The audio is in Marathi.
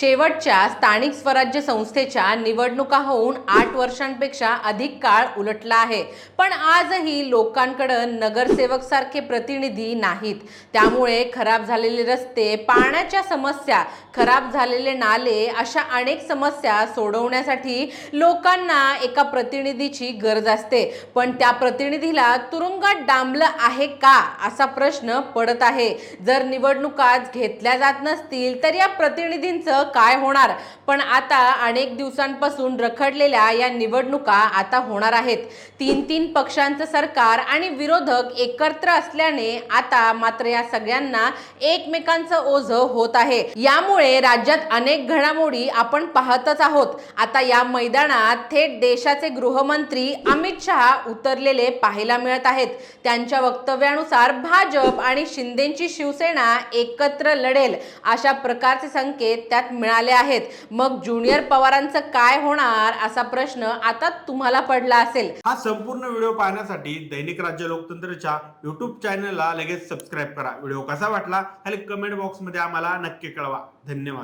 शेवटच्या स्थानिक स्वराज्य संस्थेच्या निवडणुका होऊन आठ वर्षांपेक्षा अधिक काळ उलटला आहे. पण आजही लोकांकडं नगरसेवक सारखे प्रतिनिधी नाहीत. त्यामुळे खराब झालेले रस्ते पाण्याच्या समस्या खराब झालेले नाले अशा अनेक समस्या सोडवण्यासाठी लोकांना एका प्रतिनिधीची गरज असते. पण त्या प्रतिनिधीला तुरुंगात डांबलं आहे का असा प्रश्न पडत आहे. जर निवडणुकाच घेतल्या जात नसतील तर या प्रतिनिधींचं काय होणार? पण आता अनेक दिवसांपासून रखडलेल्या या निवडणुका आता होणार आहेत. तीन तीन पक्षांचं सरकार आणि विरोधक एकत्र असल्याने आता मात्र या सगळ्यांना एकमेकांचं ओझं होत आहे. यामुळे राज्यात अनेक घडामोडी आपण पाहतच आहोत. आता या मैदानात थेट देशाचे गृहमंत्री अमित शहा उतरलेले पाहायला मिळत आहेत. त्यांच्या वक्तव्यानुसार भाजप आणि शिंदेची शिवसेना एकत्र लढेल अशा प्रकारचे संकेत त्यात मिळाले आहेत. मग ज्युनियर पवारांचं काय होणार असा प्रश्न आता तुम्हाला पडला असेल. हा संपूर्ण व्हिडिओ पाहण्यासाठी दैनिक राज्य लोकतंत्रच्या युट्यूब चॅनलला लगेच सबस्क्राईब करा. व्हिडिओ कसा वाटला खाली कमेंट बॉक्समध्ये आम्हाला नक्की कळवा. धन्यवाद